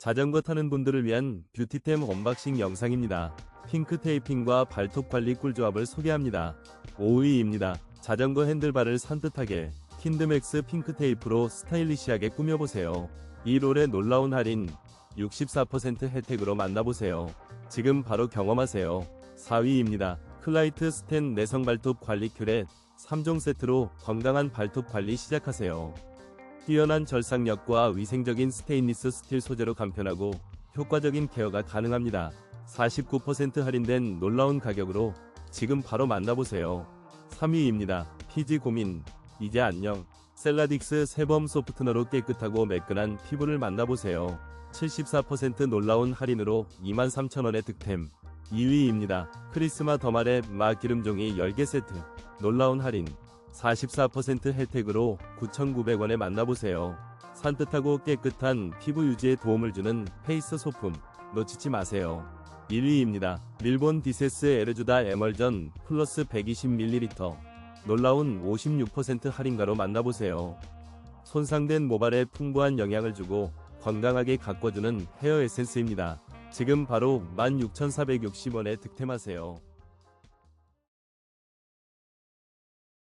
자전거 타는 분들을 위한 뷰티템 언박싱 영상입니다. 핑크 테이핑과 발톱 관리 꿀조합을 소개합니다. 5위입니다. 자전거 핸들바를 산뜻하게 킨드맥스 핑크 테이프로 스타일리시하게 꾸며보세요. 이 롤의 놀라운 할인 64% 혜택으로 만나보세요. 지금 바로 경험하세요. 4위입니다. 클라이트 스텐 내성 발톱 관리 큐렛 3종 세트로 건강한 발톱 관리 시작하세요. 뛰어난 절삭력과 위생적인 스테인리스 스틸 소재로 간편하고 효과적인 케어가 가능합니다. 49% 할인된 놀라운 가격으로 지금 바로 만나보세요. 3위입니다. 피지 고민 이제 안녕 셀라딕스 세범 소프트너로 깨끗하고 매끈한 피부를 만나보세요. 74% 놀라운 할인으로 23,000원의 득템 2위입니다. 크리스마 더말의 마 기름종이 10개 세트 놀라운 할인 44% 혜택으로 9,900원에 만나보세요. 산뜻하고 깨끗한 피부 유지에 도움을 주는 페이스 소품 놓치지 마세요. 1위입니다. 밀본 디세스 에르주다 에멀전 플러스 120ml 놀라운 56% 할인가로 만나보세요. 손상된 모발에 풍부한 영향을 주고 건강하게 가꿔주는 헤어 에센스입니다. 지금 바로 16,460원에 득템하세요.